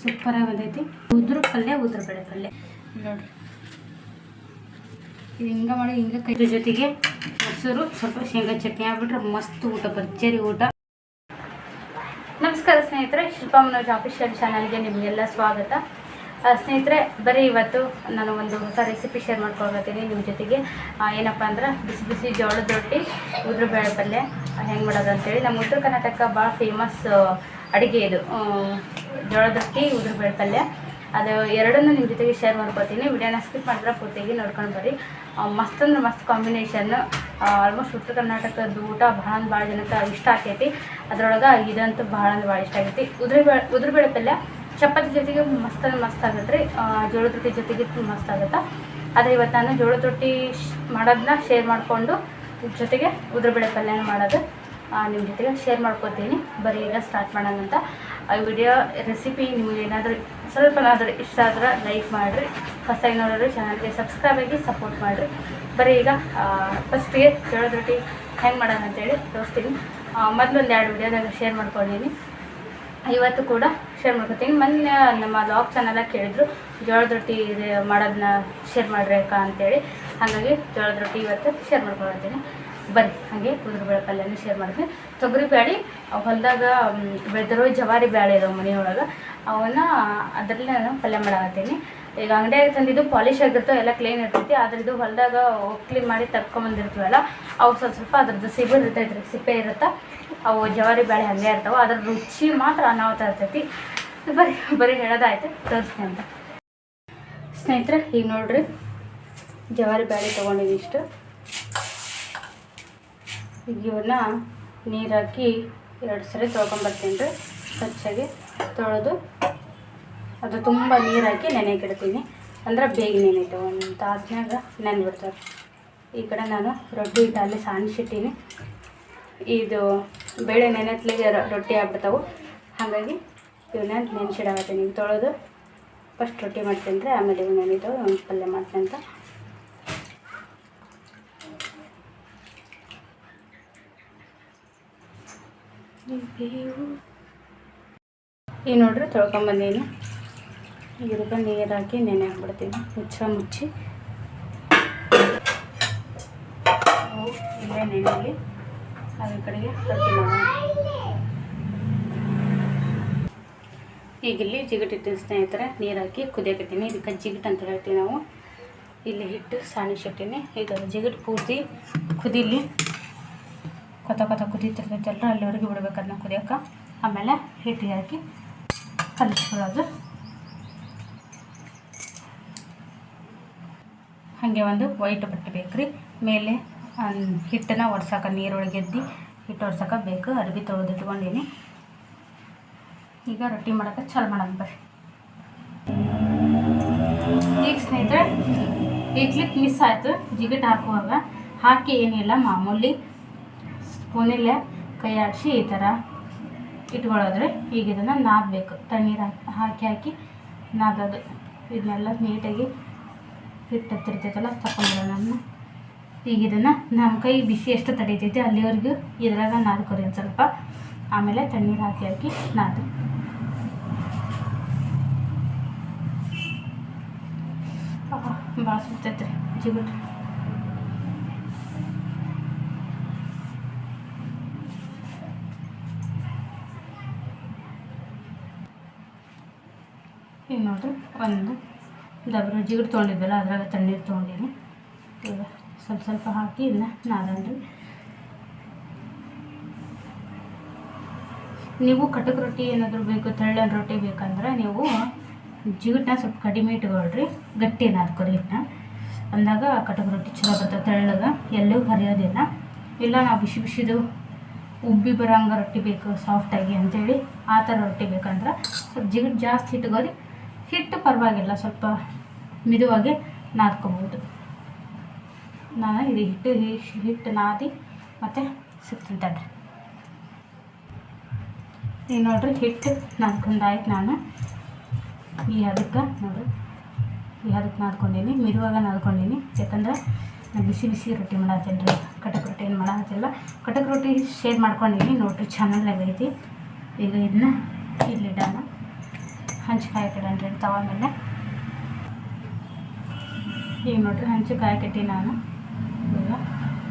ಸೂಪರಾಗಿ ಬಂದೈತಿ ಉದ್ರ ಪಲ್ಯ ಉದ್ರ ಬೇಳೆ ಪಲ್ಯ. ನೋಡ್ರಿ. ಇದು ಹಿಂಗೆ ಮಾಡಿ ಹಿಂಗ ಕೈ ಜೊತೆಗೆ ಮೊಸರು ಸ್ವಲ್ಪ ಶೇಂಗಾ ಚಟ್ನಿ ಆಗ್ಬಿಟ್ರೆ ಮಸ್ತ್ ಊಟ ಭರ್ಜರಿ ಊಟ. ನಮಸ್ಕಾರ ಸ್ನೇಹಿತರೆ ಶಿಲ್ಪಾ ಮನೋಜ್ ಆಫಿಷಿಯಲ್ ಚಾನಲ್ಗೆ ನಿಮಗೆಲ್ಲ ಸ್ವಾಗತ. ಸ್ನೇಹಿತರೆ ಬರೀ ಇವತ್ತು ನಾನು ಒಂದು ಹೊಸ ರೆಸಿಪಿ ಶೇರ್ ಮಾಡ್ಕೊಳ್ತೀನಿ ನಿಮ್ಮ ಜೊತೆಗೆ. ಏನಪ್ಪ ಅಂದ್ರೆ ಬಿಸಿ ಬಿಸಿ ಜೋಳದ ರೊಟ್ಟಿ ಉದ್ರ ಬೇಳೆ ಪಲ್ಯ. ಹೆಂಗೆ ಮಾಡೋದು ಅಂತೇಳಿ ನಮ್ಮ ಉತ್ತರ ಕರ್ನಾಟಕ ಭಾಳ ಫೇಮಸ್ ಅಡುಗೆ ಇದು ಜೋಳದ ರೊಟ್ಟಿ ಉದ್ರ ಬೇಳೆ ಪಲ್ಯ ಅದು ಎರಡನ್ನೂ ನಿಮ್ಮ ಜೊತೆಗೆ ಶೇರ್ ಮಾಡ್ಕೊತೀನಿ. ವಿಡಿಯೋನ ಸ್ಕಿಪ್ ಮಾಡಿದ್ರೆ ಪೂರ್ತಿಗೆ ನೋಡ್ಕೊಂಡು ಬರ್ರಿ. ಮಸ್ತ್ ಅಂದ್ರೆ ಮಸ್ತ್ ಕಾಂಬಿನೇಷನ್ ಆಲ್ಮೋಸ್ಟ್ ಉತ್ತರ ಕರ್ನಾಟಕದ ಊಟ ಭಾಳ ಅಂದ್ರೆ ಭಾಳ ಜನಕ್ಕೆ ಇಷ್ಟ ಆಕೈತಿ. ಅದರೊಳಗೆ ಇದಂತೂ ಭಾಳ ಅಂದ್ರೆ ಭಾಳ ಇಷ್ಟ ಆಗೈತಿ. ಉದ್ರ ಬೇಳೆ ಉದ್ರ ಬೇಳೆ ಪಲ್ಯ ಚಪಾತಿ ಜೊತೆಗೆ ಮಸ್ತ್ ಅಂದ್ರೆ ಮಸ್ತ್ ಆಗುತ್ತೆ ರೀ. ಜೋಳದ ರೊಟ್ಟಿ ಜೊತೆಗೆ ಮಸ್ತ್ ಆಗುತ್ತೆ. ಆದರೆ ಇವತ್ತು ನಾನು ಜೋಳದ ರೊಟ್ಟಿ ಮಾಡೋದನ್ನ ಶೇರ್ ಮಾಡಿಕೊಂಡು ಜೊತೆಗೆ ಉದ್ರಬೇಳೆ ಪಲ್ಯನ ಮಾಡೋದು. ನಿಮ್ಮ ಜೊತೆಗೆ ಶೇರ್ ಮಾಡ್ಕೊತೀನಿ. ಬರೀ ಈಗ ಸ್ಟಾರ್ಟ್ ಮಾಡೋಣ ಅಂತ ಆ ವಿಡಿಯೋ ರೆಸಿಪಿ ನಿಮಗೆ ಏನಾದರೂ ಸ್ವಲ್ಪನಾದರೂ ಇಷ್ಟ ಆದ್ರೆ ಲೈಕ್ ಮಾಡಿರಿ. ಹೊಸದಾಗಿ ನೋಡಿದ್ರೆ ಚಾನಲ್ಗೆ ಸಬ್ಸ್ಕ್ರೈಬ್ ಆಗಿ ಸಪೋರ್ಟ್ ಮಾಡಿರಿ. ಬರೀ ಈಗ ಫಸ್ಟಿಗೆ ಜೋಳದ ರೊಟ್ಟಿ ಹೆಂಗೆ ಮಾಡೋಣ ಅಂತೇಳಿ ತೋರಿಸ್ತೀನಿ. ಮೊದಲೊಂದು ಎರಡು ವಿಡಿಯೋದಾಗ ಶೇರ್ ಮಾಡ್ಕೊಂಡಿದ್ದೀನಿ ಇವತ್ತು ಕೂಡ ಶೇರ್ ಮಾಡ್ಕೊತೀನಿ. ಮೊನ್ನೆ ನಮ್ಮ ಲಾಗ್ ಚಾನಲಾಗ ಕೇಳಿದ್ರು, ಜೋಳದ ರೊಟ್ಟಿ ಮಾಡೋದನ್ನ ಶೇರ್ ಮಾಡ್ರಿ ಅಕ್ಕ ಅಂತೇಳಿ. ಹಾಗಾಗಿ ಜೋಳದ ರೊಟ್ಟಿ ಇವತ್ತು ಶೇರ್ ಮಾಡ್ಕೊಳ್ತೀನಿ. ಬರ್ರಿ ಹಾಗೆ ಕುದುರೆಬೇಳೆ ಪಲ್ಯನೂ ಶೇರ್ ಮಾಡ್ತೀನಿ. ತೊಗರಿ ಬ್ಯಾಳಿ ಹೊಲದಾಗ ಬೆಳೆದಿರೋ ಜವಾರಿ ಬ್ಯಾಳೆ ಇದಾವೆ ಮನೆಯೊಳಗೆ, ಅವನ್ನ ಅದರಲ್ಲೇ ನಾನು ಪಲ್ಯ ಮಾಡಾಕತ್ತೀನಿ. ಈಗ ಅಂಗಡಿಯಾಗ ತಂದಿದ್ದು ಪಾಲಿಶ್ ಆಗಿರ್ತವೆ ಎಲ್ಲ ಕ್ಲೀನ್ ಇರ್ತೈತಿ, ಆದ್ರೆ ಇದು ಹೊಲದಾಗ ಕ್ಲೀನ್ ಮಾಡಿ ತಕ್ಕೊಂಬಂದಿರ್ತೀವಲ್ಲ ಅವು ಸ್ವಲ್ಪ ಸ್ವಲ್ಪ ಅದ್ರದ್ದು ಸಿಬಿ ಇರ್ತೈತೆ ರೀ ಸಿಪ್ಪೆ ಇರುತ್ತೆ, ಅವು ಜವಾರಿ ಬ್ಯಾಳೆ ಹಾಗೆ ಇರ್ತಾವೆ, ಅದ್ರ ರುಚಿ ಮಾತ್ರ ಅನಾಹುತ ಇರ್ತೈತಿ. ಬರೀ ಬರೀ ಹೇಳೋದಾಯ್ತು, ತೋರಿಸ್ತೀನಿ ಅಂತ. ಸ್ನೇಹಿತರೆ, ಈಗ ನೋಡ್ರಿ, ಜವಾರಿ ಬ್ಯಾಳೆ ತೊಗೊಂಡಿನಿ ಇಷ್ಟು. ಈಗ ಇವನ್ನ ನೀರು ಹಾಕಿ ಎರಡು ಸರಿ ತೊಳ್ಕೊಂಬರ್ತೀನಿ ರೀ. ಸ್ವಚ್ಛಾಗಿ ತೊಳೆದು ಅದು ತುಂಬ ನೀರು ಹಾಕಿ ನೆನೆಗೆ ಇಡ್ತೀನಿ ಅಂದ್ರೆ ಬೇಗ ನೆನೈತೆ ಒಂದು ತಾಸ್ನಾಗ ನೆನ್ಬಿಡ್ತಾರೆ ಈ ಕಡೆ ನಾನು ರೊಟ್ಟಿ ಇಟ್ಟಲ್ಲಿ ಸಾಣಿಸಿಟ್ಟಿನಿ ಇದು ಬೇಳೆ ನೆನೆತ್ಲಿಗೆ ರೊಟ್ಟಿ ಆಗ್ಬಿಡ್ತಾವೆ ಹಾಗಾಗಿ ಇವನ್ನ ನೆನೆಸಿಡಾಕತ್ತೀನಿ. ಈಗ ತೊಳೆದು ಫಸ್ಟ್ ರೊಟ್ಟಿ ಮಾಡ್ತೀನಿ ರೀ ಆಮೇಲೆ ಇವು ನೆನೆತಾವೆ ಒಂದು ಪಲ್ಯ ಮಾಡ್ತೀನಿ ಅಂತ ಈಗ ನೋಡ್ರಿ ತೊಳ್ಕೊಂಬಂದೇನು ಇದಕ್ಕೆ ನೀರು ಹಾಕಿ ನೆನೆ ಹಾಕ್ಬಿಡ್ತೀನಿ. ಮುಚ್ಚ, ಮುಚ್ಚಿ. ಇಲ್ಲೇ ನೆನೆಯಲ್ಲಿ ಅದ್ರ ಕಡೆಗೆ ಈಗ ಇಲ್ಲಿ ಜಿಗಟಿಟ್ಟು ಸ್ನೇಹಿತರೆ ನೀರು ಹಾಕಿ ಕುದಿಯಕತ್ತೀನಿ. ಇದಕ್ಕೆ ಜಿಗಟ್ ಅಂತ ಹೇಳ್ತೀವಿ ನಾವು. ಇಲ್ಲಿ ಹಿಟ್ಟು ಸಾಣಿಸಿಟ್ಟೀನಿ ಈಗ ಜಿಗಟ್ ಪೂರ್ತಿ ಕುದೀಲಿ. ಕೊತ ಕೊತ ಕುದೀತಿರ್ತೈತಲ್ಲ ಅಲ್ಲಿವರೆಗೆ ಬಿಡ್ಬೇಕು ಅದನ್ನ ಕುದಿಯೋಕೆ. ಆಮೇಲೆ ಹಿಟ್ಟಿಗೆ ಹಾಕಿ ಕಲಿಸ್ಕೊಳ್ಳೋದು. ಹಾಗೆ ಒಂದು ವೈಟ್ ಬಟ್ಟೆ ಬೇಕು ರೀ ಮೇಲೆ ಹಿಟ್ಟನ್ನು ಒಡ್ಸಕ್ಕೆ ನೀರೊಳಗೆ ಎದ್ದಿ ಹಿಟ್ಟು ಒಡ್ಸೋಕೆ ಬೇಕು. ಅರ್ಬಿ ತೊಳೆದು ಇಟ್ಕೊಂಡೀನಿ. ಈಗ ರೊಟ್ಟಿ ಮಾಡೋಕೆ ಚಾಲು ಮಾಡೋಣ ಬರ್ರಿ. ಈಗ ಸ್ನೇಹಿತರೆ ಇಡ್ಲಿಕ್ಕೆ ಮಿಸ್ ಆಯಿತು. ಜಿಗಿಟ್ ಹಾಕುವಾಗ ಹಾಕಿ ಏನಿಲ್ಲ, ಮಾಮೂಲಿ ಸ್ಪೂನಲ್ಲೇ ಕೈ ಆಡಿಸಿ ಈ ಥರ ಇಟ್ಕೊಳ್ಳೋದ್ರೆ. ಈಗ ಇದನ್ನು ನಾದಬೇಕು. ತಣ್ಣೀರು ಹಾಕಿ ಹಾಕಿ ನಾದೋದು. ಇದನ್ನೆಲ್ಲ ನೀಟಾಗಿ ಹಿಟ್ಟು ಹತ್ತಿರ್ತೈತಲ್ಲ ತಗೊಂಡ್ಬಿಡೋಣ ಈಗ ಇದನ್ನು ನಮ್ಮ ಕೈ ಬಿಸಿ ಎಷ್ಟು ತಡೀತೈತೆ ಅಲ್ಲಿವರೆಗೂ ಇದ್ರಾಗ ನಾದ್ಕೊರಿ ಒಂದು ಸ್ವಲ್ಪ. ಆಮೇಲೆ ತಣ್ಣೀರು ಹಾಕಿ ಹಾಕಿ ನಾದು ಭಾಳ ಸುತ್ತೈತೆ ರೀ ಜಿಗುಟ್ ಈಗ ನೋಡ್ರಿ, ಒಂದು ದಬ್ರ ಜಿಗಿಡ್ ತೊಗೊಂಡಿದ್ದಲ್ಲ ಅದ್ರಾಗ ತಣ್ಣೀರು ತೊಗೊಂಡೀನಿ. ಈಗ ಸ್ವಲ್ಪ ಸ್ವಲ್ಪ ಹಾಕಿ ಇದನ್ನ ನಾದನ್ರಿ. ನೀವು ಕಟಕ್ ರೊಟ್ಟಿ ಏನಾದರೂ ಬೇಕು, ತೆಳ್ಳನ ರೊಟ್ಟಿ ಬೇಕಂದ್ರೆ ನೀವು ಜಿಗಿಟ್ನ ಸ್ವಲ್ಪ ಕಡಿಮೆ ಇಟ್ಕೊಳ್ರಿ, ಗಟ್ಟಿ ನಾದ್ಕೊರಿ ಹಿಟ್ಟನ್ನ ಅಂದಾಗ ಕಟಕ್ ರೊಟ್ಟಿ ಚಲೋ ಬರ್ತದೆ ತೆಳ್ಳಗೆ, ಎಲ್ಲೂ ಹರಿಯೋದಿಲ್ಲ. ಇಲ್ಲ ನಾವು ಬಿಸಿ ಬಿಸಿದು ಉಬ್ಬಿ ಬರೋಂಗೆ ರೊಟ್ಟಿ ಬೇಕು ಸಾಫ್ಟಾಗಿ ಅಂಥೇಳಿ ಆ ಥರ ರೊಟ್ಟಿ ಬೇಕಂದ್ರೆ ಸ್ವಲ್ಪ ಜಿಗಿಟ್ ಜಾಸ್ತಿ ಇಟ್ಕೋರಿ. ಹಿಟ್ಟು ಪರವಾಗಿಲ್ಲ, ಸ್ವಲ್ಪ ಮಿದುವಾಗಿ ನಾದ್ಕೊಬೋದು. ನಾನು ಇದು ಹಿಟ್ಟು ಹಿಟ್ಟು ನಾದಿ ಮತ್ತು ಸಿಗ್ತೀನಿ ತಡ್ರಿ ಈಗ ನೋಡ್ರಿ ಹಿಟ್ಟು ನಾದ್ಕೊಂಡಾಯ್ತು ನಾನು. ಈ ಅದಕ್ಕೆ ನೋಡ್ರಿ. ಈ ಅದಕ್ಕೆ ನಾದ್ಕೊಂಡೀನಿ ಮಿರುವಾಗ ನಾದ್ಕೊಂಡೀನಿ. ಯಾಕಂದ್ರೆ ನಾನು ಬಿಸಿ ಬಿಸಿ ರೊಟ್ಟಿ ಮಾಡತ್ತೀನಿ ರೀ ಕಟಕ್ ರೊಟ್ಟಿ ಏನು ಮಾಡತ್ತಿಲ್ಲ ಕಟಕ್ ರೊಟ್ಟಿ ಶೇರ್ ಮಾಡ್ಕೊಂಡೀನಿ. ನೋಡ್ರಿ ಚೆನ್ನಾಗಿ ಆಗೈತಿ ಈಗ ಇದನ್ನ ಇಲ್ಲಿಡೋಣ ಹಂಚಿಕಾಯಿ ಇಡಣ್ರಿ ತವ ಮೇಲೆ ಈಗ ನೋಡ್ರಿ ಹಂಚಿಕಾಯಿ ಕಟ್ಟಿ ನಾನು. ಈಗ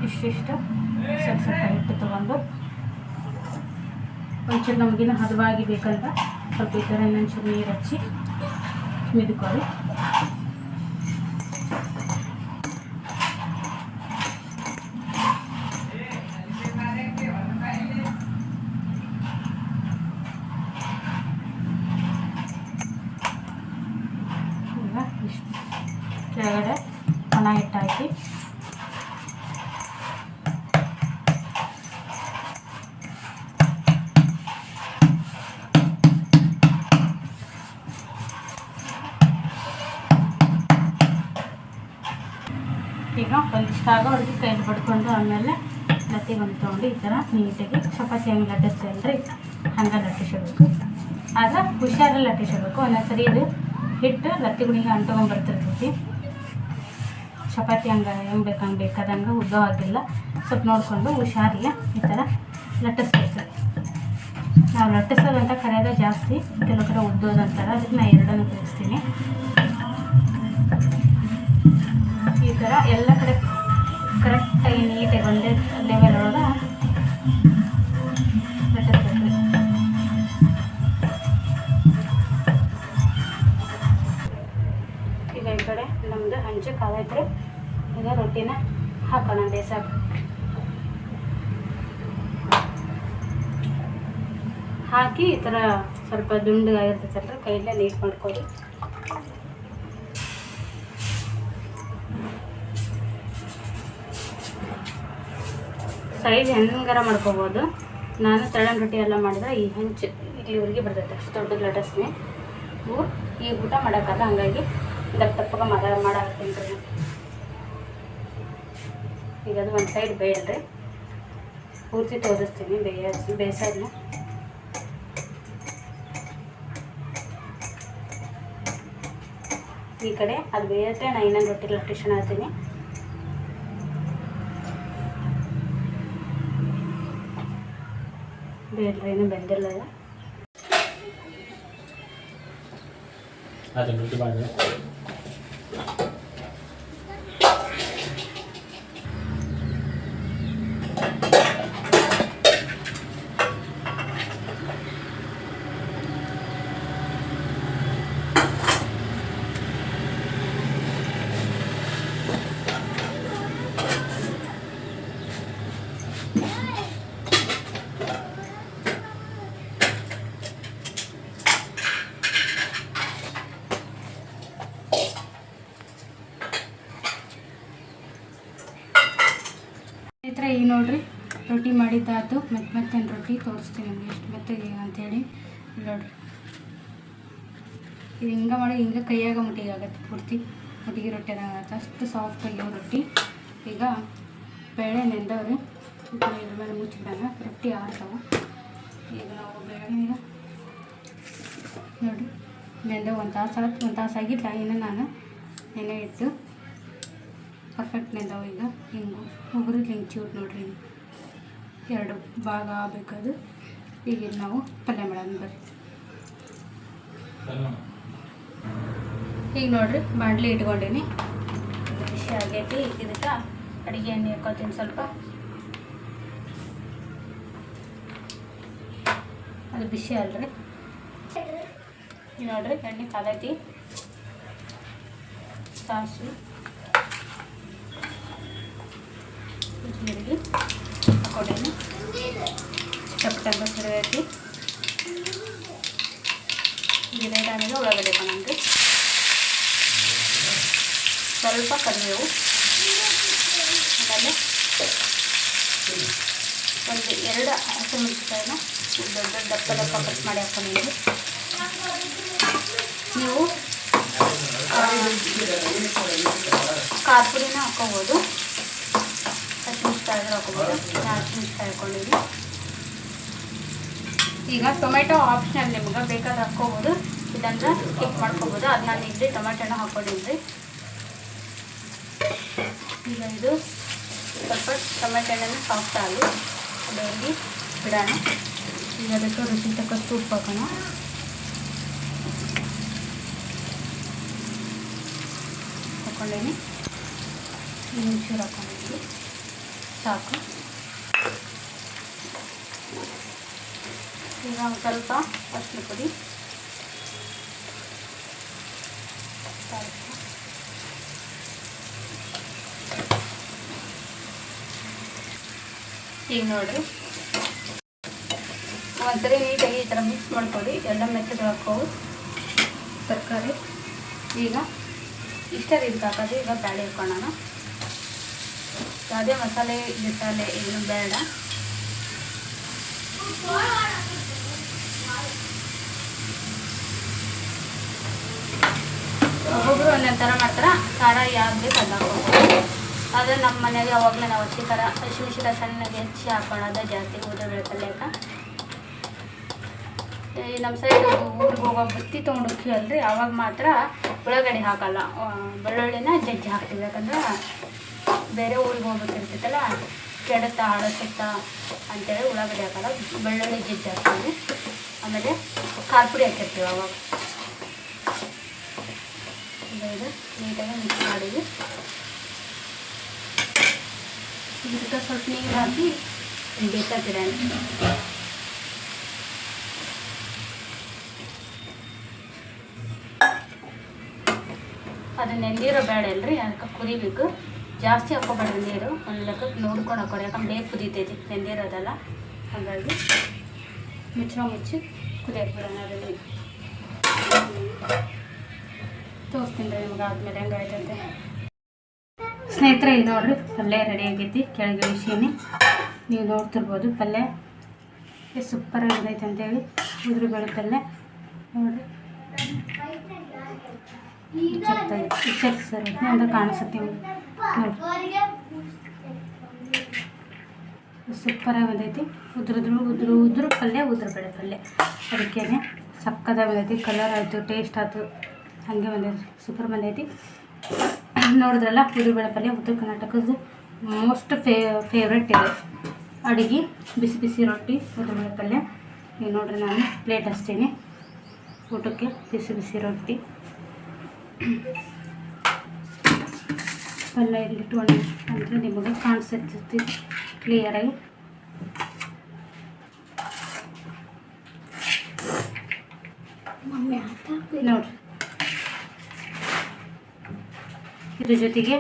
ಇಷ್ಟಿಷ್ಟು ಸ್ವಲ್ಪ ಸ್ವಲ್ಪ ಹಿಟ್ಟು ತೊಗೊಂಡು. ಒಂಚೂರು ನಮಗಿನ ಹದವಾಗಿ ಬೇಕಂತ ಸ್ವಲ್ಪ ಈ ಥರ ಇನ್ನೊಂಚೂರು ನೀರು ಹಚ್ಚಿ ಮಿದ್ಕೊಳ್ಳಿ ಒಂದಿಷ್ಟು ಅವ್ರಿಗೆ ಕೈಲಿ ಪಡ್ಕೊಂಡು ಆಮೇಲೆ ಲತ್ತಿ ಒಂದು ತೊಗೊಂಡು ಈ ಥರ ನೀಟಾಗಿ ಚಪಾತಿ ಹಂಗೆ ಲಟ್ಟಿಸ್ತೇನೆ ಹಂಗೆ ಲಟ್ಟಿಸಬೇಕು ಆಗ ಹುಷಾರಲ್ಲಿ ಲಟ್ಟಿಸಬೇಕು ಒಂದೊಂದ್ಸರಿ ಇದು ಹಿಟ್ಟು ಲತ್ತಿಗುಣಿಗೆ ಅಂಟ್ಕೊಂಡ್ಬರ್ತಿರ್ತೈತಿ ಚಪಾತಿ ಹಂಗೆ ಹೆಂಗೆ ಬೇಕು, ಹಂಗೆ ಬೇಕಾದಂಗೆ ಉದ್ದವಾಗಿಲ್ಲ ಸ್ವಲ್ಪ ನೋಡಿಕೊಂಡು ಹುಷಾರಿಗೆ ಈ ಥರ ಲಟ್ಟಿಸ್ಬೇಕು. ನಾವು ಲಟ್ಟಿಸೋದಂತ ಕರೆಯೋದೇ ಜಾಸ್ತಿ. ಕೆಲವು ಕಡೆ ಉದ್ದೋದಂತಾರೆ ಅದಕ್ಕೆ ನಾನು ಎರಡನ್ನೂ ಉಪಯೋಗಿಸ್ತೀನಿ. ಈ ಥರ ಎಲ್ಲ ಕಡೆ ಕರೆಕ್ಟಾಗಿ ನೀಟಾಗಿ ಒಂದೇ ಲೆವೆಲ್ ಒಳಗೆ ಈಗ ಈ ಕಡೆ ನಮ್ಮದು ಹಂಚು ಕಾದೈತ್ರಿ ಈಗ ರೊಟ್ಟಿನ ಹಾಕೋಣ ಬೇಸಾಕ. ಹಾಕಿ ಈ ಥರ ಸ್ವಲ್ಪ ದುಂಡಗಾಗಿರ್ತೈತಲ್ರಿ ಕೈಯಲ್ಲೇ ನೀಟ್ ಮಾಡ್ಕೊಳ್ಳಿ. ಸೈಜ್ ಹೆಂಗಾರ ಮಾಡ್ಕೋಬೋದು. ನಾನು ತಳನ್ ರೊಟ್ಟಿ ಎಲ್ಲ ಮಾಡಿದ್ರೆ ಈ ಹೆಂಚು ಇಲ್ಲಿವರೆಗೆ ಬರ್ತೈತೆ. ಅಷ್ಟು ದೊಡ್ಡ ಲಟಸ್ನೆ ಇವು ಈ ಊಟ ಮಾಡೋಕ್ಕಲ್ಲ ಹಂಗಾಗಿ ದಪ್ಪ ದಪ್ಪಗೆ ಮರ ಮಾಡಾಕತ್ತೀನಿ ರೀ ಈಗ ಅದು ಒಂದು ಸೈಡ್ ಬೇಯಲ್ರಿ. ಪೂರ್ತಿ ತೋರಿಸ್ತೀನಿ, ಬೇಯ ಬೇಯಿಸೋದನ್ನ ಈ ಕಡೆ ಅದು ಬೇಯತ್ತೆ ನಾನು ಇನ್ನೊಂದು ರೊಟ್ಟಿ ಲಟ್ಟಿಷನ್ ಹಾಕ್ತೀನಿ. ಬೇಡ್ರಿ ಏನು ಬೆಂದಿಲ್ಲ ಅದು. ಅದನ್ನ ಸ್ನೇಹಿತರೆ, ಈ ನೋಡ್ರಿ, ರೊಟ್ಟಿ ಮಾಡಿದ್ದಾತು ಮತ್ತೆ ಮತ್ತೆ ರೊಟ್ಟಿ ತೋರಿಸ್ತೀನಿ ನಿಮ್ಗೆ ಎಷ್ಟು ಮೆತ್ತಗೆ ಅಂತೇಳಿ. ನೋಡ್ರಿ. ಇದು ಹಿಂಗೆ ಮಾಡಿ ಹಿಂಗೆ ಕೈಯಾಗ ಮುಟ್ಟಿಗೆ ಆಗತ್ತೆ ಪೂರ್ತಿ. ಮುಟ್ಟಿಗೆ ರೊಟ್ಟಿ ಆಗತ್ತೆ ಅಷ್ಟು ಸಾಫ್ಟ್ ಆಗ್ಯಾವ ರೊಟ್ಟಿ. ಈಗ ಬೇಳೆ ನೆಂದವ್ರಿ ಇದ್ರ ಮೇಲೆ ಮುಚ್ಚಿದಾಗ ರೊಟ್ಟಿ ಆಡ್ತಾವೆ. ಈಗ ನಾವು ಬೇಳೆ ನೋಡಿ ನೆಂದ ಒಂದು ತಾಸು ಆಗತ್ತೆ ಒಂದು ತಾಸು ಆಗಿಲ್ಲ ಇನ್ನು ನಾನು ನೆನೆ ಇಟ್ಟು ಪರ್ಫೆಕ್ಟ್ ನೆಂದವು ಈಗ. ಹಿಂಗು ಉಗುರು ಹಿಂಗೆ ಚೂಟ್ ನೋಡ್ರಿ. ಎರಡು ಭಾಗ ಆಗಬೇಕದು ಈಗ ನಾವು ಪಲ್ಯ ಮಾಡೋಣ ಬರ್ರಿ. ಈಗ ನೋಡ್ರಿ ಬಾಣಲಿ ಇಟ್ಕೊಂಡೀನಿ. ಖುಷಿ ಆಗೈತಿ. ಇದಕ್ಕೆ ಅಡುಗೆ ಎಣ್ಣೆ ಹಾಕೋತೀನಿ ಸ್ವಲ್ಪ. ಅದು ಬಿಸಿ ಅಲ್ರಿ. ಈಗ ನೋಡ್ರಿ ಎಣ್ಣೆ ಕಾದೈತಿ. ಸಾಸಿವೆ. ಜೀರಿಗೆ ಹಾಕೊಂಡೇನಿ ಚಪ್ಪಟಂಗ ಸಿಡಗೈತಿ ಗಿಡ ಆಮೇಲೆ ಉಳ್ಳಾಗಡ್ಡೆ ಹಾಕೊಂಡ್ರಿ ಸ್ವಲ್ಪ ಕರಿಬೇವು ಆಮೇಲೆ ಒಂದು ಎರಡು ಹಸಿಮೆಣಸಿಕಾಯಿನ ದೊಡ್ಡ ದಪ್ಪ ದಪ್ಪ ಕಟ್ ಮಾಡಿ ಹಾಕೊಂಡಿದ್ದೀವಿ ನೀವು ಖಾರ ಪುಡಿನ ಹಾಕೋಬೋದು ಬೇಕಾದ್ರೆ ಹಾಕೋಬೋದು ಈಗ ಟೊಮೆಟೊ ಆಪ್ಷನಲ್ ನಿಮ್ಗೆ ಬೇಕಾದ್ರೆ ಹಾಕ್ಕೋಬೋದು. ಇಲ್ಲಾಂದ್ರೆ ಸ್ಕಿಪ್ ಮಾಡ್ಕೋಬೋದು. ಅದು ನಾನು ಇಡ್ಲಿ ಟೊಮೆಟೊನ ಹಾಕೊಂಡಿದ್ರಿ. ಈಗ ಇದು ಸ್ವಲ್ಪ ಟೊಮೆಟೊನ ಸಾಫ್ಟ್ ಆಗಲಿ ಅದರಲ್ಲಿ ಬಿಡೋಣ. ಈಗ ಅದಕ್ಕೆ ರುಚಿ ತಕ್ಕಷ್ಟು ಉಪ್ಪು ಹಾಕೋಣ. ಹಾಕೊಂಡೇನಿ. ನಿಮಿಷ ಹಾಕೊಂಡಿದ್ದೀನಿ ಸಾಕು. ಈಗ ಒಂದು ಸ್ವಲ್ಪ ಅರಿಶಿನ ಪುಡಿ. ಈಗ ನೋಡಿರಿ. ಒಂದ್ಸರಿ ನೀಟಾಗಿ ಈ ಥರ ಮಿಕ್ಸ್ ಮಾಡ್ಕೊಳ್ಳಿ. ಎಲ್ಲ ಮೆತ್ತಗೆ ಹಾಕೋವು ತರಕಾರಿ. ಈಗ ಇಷ್ಟ ರೀತಿ ಹಾಕೋದು. ಈಗ ಬ್ಯಾಳೆ ಹಾಕೋಣ ಯಾವುದೇ ಮಸಾಲೆ ಗಿಸಾಲೆ ಏನು ಬೇಡ. ಒಬ್ಬೊಬ್ರು ಒಂದೊಂದು ಥರ ಮಾಡ್ತಾರೆ? ಖಾರ ಯಾವ್ದು ಬೇಕು ಹಾಕೋಬೋದು ಆದರೆ ನಮ್ಮ ಮನೆಯಾಗೆ ಯಾವಾಗಲೂ ನಾವು ಹಸಿ ಖಾರ ಹಸಿಮೆಣಸಿನ ಸಣ್ಣಗೆ ಹೆಚ್ಚಿ ಹಾಕೊಳ್ಳೋದೇ ಜಾಸ್ತಿ ಊಟ ಬೆಳಕಲ್ಲೇಕ ನಮ್ಮ ಸೈಡ್ ಊರಿಗೆ ಹೋಗೋ ಬುತ್ತಿ ತೊಗೊಂಡು ಅಲ್ರಿ? ಅವಾಗ ಮಾತ್ರ ಉಳ್ಳಾಗಡ್ಡೆ ಹಾಕಲ್ಲ. ಬೆಳ್ಳುಳ್ಳಿನ ಜಜ್ಜಿ ಹಾಕ್ತೀವಿ. ಯಾಕಂದ್ರೆ ಬೇರೆ ಊರಿಗೆ ಹೋಗ್ಬೇಕಿರ್ತೈತಲ್ಲ ಕೆಡುತ್ತಾ ಹಾಳಸುತ್ತಾ ಅಂತೇಳಿ ಉಳ್ಳಾಗಡ್ಡೆ ಹಾಕಲ್ಲ. ಬೆಳ್ಳುಳ್ಳಿ ಜಜ್ಜಿ ಹಾಕ್ತೀವಿ ಆಮೇಲೆ ಖಾರ ಪುಡಿ ಹಾಕಿರ್ತೀವಿ ಅವಾಗ ಇದು ನೀಟಾಗಿ ಮಿಕ್ಸ್ ಮಾಡಿದ್ವಿ. ಇದಕ್ಕೆ ಸ್ವಲ್ಪ ನೀರು ಹಾಕಿ ಬೇಕಾಗ್ತಿದೆ ಅದನ್ನ ನೆಂದಿರೋ ಬೇಡ ಅಲ್ರಿ? ಅದಕ್ಕೆ ಕುದಿಬೇಕು ಜಾಸ್ತಿ ಹಾಕೋಬೇಡ ನೀರು ಒಂದು ಲೆಕ್ಕಕ್ಕೆ ನೋಡ್ಕೊಂಡು ಹಾಕೋರಿ. ಯಾಕಂದ್ರೆ ಬೇಗ ಕುದೀತೈತಿ. ನೆಂದಿರೋದಲ್ಲ ಹಾಗಾಗಿ ಮುಚ್ಚ ಮುಚ್ಚಿ ಕುದಿಯಕ್ಕೆ ಬಿಡೋಣ ಅದರಲ್ಲಿ. ತೋರಿಸ್ತೀನಿ ರೀ ನಿಮ್ಗೆ ಆದ್ಮೇಲೆ ಹೆಂಗಾಯ್ತಂತೆ ಸ್ನೇಹಿತರೆ, ಇದು ನೋಡ್ರಿ, ಪಲ್ಯ ರೆಡಿ ಆಗೈತಿ. ಕೆಳಗೆ ಇಳಿಸೀನಿ ನೀವು ನೋಡ್ತಿರ್ಬೋದು ಪಲ್ಯ. ಸೂಪರ್ ಆಗಿದೈತೆ ಅಂತೇಳಿ ಉದುರು ಬೆಳೆ ಪಲ್ಯ. ನೋಡ್ರಿ. Check sir. ಅಂದ್ರೆ ಕಾಣಿಸುತ್ತೆ ಸೂಪರಾಗಿ ಬಂದೈತಿ ಉದ್ರದ್ರು, ಉದುರು ಉದುರು ಪಲ್ಯ ಉದುರು ಬೇಳೆ ಪಲ್ಯ. ಅದಕ್ಕೆ ಸಕ್ಕದಾಗ ಬಂದೈತಿ. ಕಲರ್ ಆಯಿತು ಟೇಸ್ಟ್ ಆಯಿತು. ಹಾಗೆ ಬಂದೈತಿ. ಸೂಪರ್ ಬಂದೈತಿ. ನೋಡಿದ್ರಲ್ಲ ಉದುರು ಬೇಳೆ ಪಲ್ಯ ಉತ್ತರ ಕರ್ನಾಟಕದ ಮೋಸ್ಟ್ ಫೇ ಫೇವ್ರೆಟ್ ಇದೆ. ಅಡುಗೆ, ಬಿಸಿ ಬಿಸಿ ರೊಟ್ಟಿ ಉದುರು ಬೇಳೆ ಪಲ್ಯ. ಈಗ ನೋಡ್ರಿ ನಾನು ಪ್ಲೇಟ್ ಹಚ್ತೀನಿ. ಊಟಕ್ಕೆ ಬಿಸಿ ಬಿಸಿ ರೊಟ್ಟಿ. ಪಲ್ಯ ಇಟ್ಕೊಂಡು ಅಂದರೆ ನಿಮಗೆ ಕಾಣಿಸುತ್ತೆ ಕ್ಲಿಯರಾಗಿ ನೋಡ್ರಿ. ಇದ್ರ ಜೊತೆಗೆ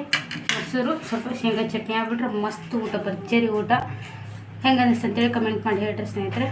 ಮೊಸರು ಸ್ವಲ್ಪ ಶೇಂಗಾ ಚಟ್ನಿ ಆಗ್ಬಿಟ್ರೆ ಮಸ್ತ್ ಊಟ ಭರ್ಜರಿ ಊಟ. ಹೆಂಗೆ ಅಂತೇಳಿ ಕಮೆಂಟ್ ಮಾಡಿ ಹೇಳ್ರಿ ಸ್ನೇಹಿತರೆ.